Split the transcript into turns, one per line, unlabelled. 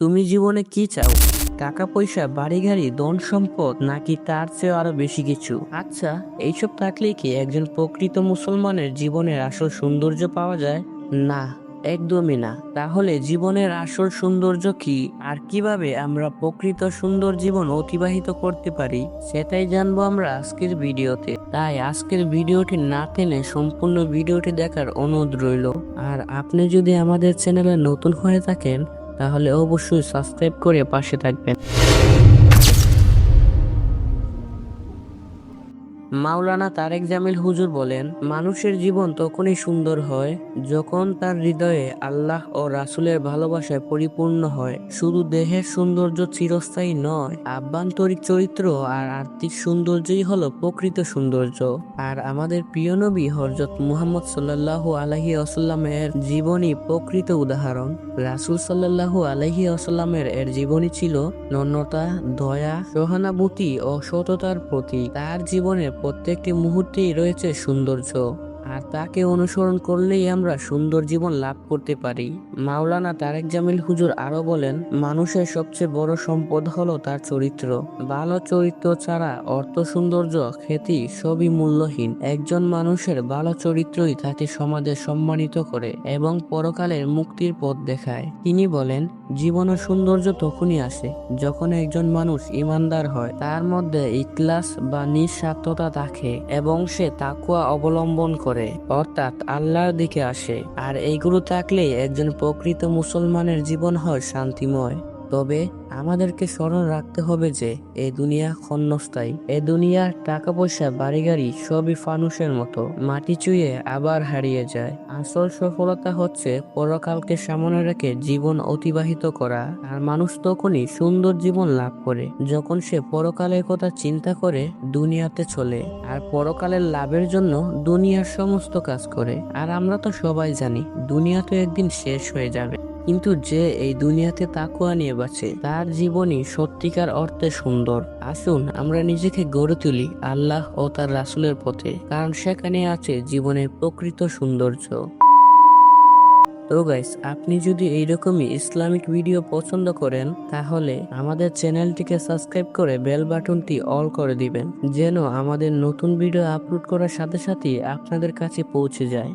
তুমি জীবনে কি চাও? টাকা, পয়সা, বাড়ি, গাড়ি, ধন, সম্পদ, নাকি তার চেয়ে আরও বেশি কিছু? আচ্ছা এইসব থাকলে কি একজন প্রকৃত মুসলমানের জীবনের আসল সৌন্দর্য পাওয়া যায়? না, একদমই না। তাহলে জীবনের আসল সৌন্দর্য কি? আর কীভাবে আমরা প্রকৃত সুন্দর জীবন অতিবাহিত করতে পারি? সেটাই জানব আমরা আজকের ভিডিওতে। তাই আজকের ভিডিওটি না টেনে সম্পূর্ণ ভিডিওটি দেখার অনুরোধ রইল। আর আপনি যদি আমাদের চ্যানেলে নতুন হয়ে থাকেন তাহলে অবশ্যই সাবস্ক্রাইব করে পাশে থাকবেন। মাওলানা তারেক জামিল হুজুর বলেন, মানুষের জীবন তখনই সুন্দর হয় যখন তার হৃদয়ে আল্লাহ ও রাসুলের ভালোবাসায় পরিপূর্ণ হয়। শুধু দেহের সৌন্দর্য চিরস্থায়ী নয় আভ্যন্তরিক চরিত্র আর আর্থিক সৌন্দর্যই হলো প্রকৃত সৌন্দর্য। আর আমাদের প্রিয় নবী হরজত মুহাম্মদ সাল্লাল্লাহু আলাইহি আসাল্লামের জীবনী প্রকৃত উদাহরণ। রাসূল সাল্লাল্লাহু আলাইহি আসাল্লামের এর জীবনী ছিল নম্রতা দয়া, সহানুভূতি ও সততার প্রতি তার জীবনের প্রত্যেকটি মুহূর্তেই রয়েছে সৌন্দর্য। আর তাকে অনুসরণ করলেই আমরা সুন্দর জীবন লাভ করতে পারি। মাওলানা তারেক জামিল হুজুর আরও বলেন, মানুষের সবচেয়ে বড় সম্পদ হলো তার চরিত্র। ভালো চরিত্র ছাড়া অর্থ, সৌন্দর্য, খ্যাতি সবই মূল্যহীন। একজন মানুষের ভালো চরিত্রই তাকে সমাজে সম্মানিত করে এবং পরকালের মুক্তির পথ দেখায়। তিনি বলেন জীবনের সৌন্দর্য তখনই আসে যখন একজন মানুষ ইমানদার হয়। তার মধ্যে ইখলাস বা নিঃস্বার্থতা থাকে এবং সে তাকুয়া অবলম্বন করে। অর্থাৎ আল্লাহর দিকে আসে। আর এইগুলো থাকলেই একজন প্রকৃত মুসলমানের জীবন হয় শান্তিময়। তবে আমাদেরকে স্মরণ রাখতে হবে যে এ দুনিয়া ক্ষণস্থায়ী। এ দুনিয়ার টাকা পয়সা বাড়ি গাড়ি সবই ফানুসের মতো। মাটি চুইয়ে আবার হারিয়ে যায়। আসল সফলতা হচ্ছে পরকালকে সামনে রেখে জীবন অতিবাহিত করা। আর মানুষ তখনই সুন্দর জীবন লাভ করে। যখন সে পরকালের কথা চিন্তা করে, দুনিয়াতে চলে। আর পরকালের লাভের জন্য দুনিয়ার সমস্ত কাজ করে। আর আমরা তো সবাই জানি, দুনিয়া তো একদিন শেষ হয়ে যাবে। কিন্তু যে এই দুনিয়াতে তাকুয়া নিয়ে বাঁচে, তার জীবনই সত্যিকার অর্থে সুন্দর। আসুন, আমরা নিজেকে গড়ে তুলি আল্লাহ ও তার রাসুলের পথে, কারণ সেখানে আছে জীবনের প্রকৃত সৌন্দর্য। তো গাইস আপনি যদি এইরকমই ইসলামিক ভিডিও পছন্দ করেন, তাহলে আমাদের চ্যানেলটিকে সাবস্ক্রাইব করে বেল বাটনটি অল করে দিবেন, যেন আমাদের নতুন ভিডিও আপলোড করার সাথে সাথে আপনাদের কাছে পৌঁছে যায়।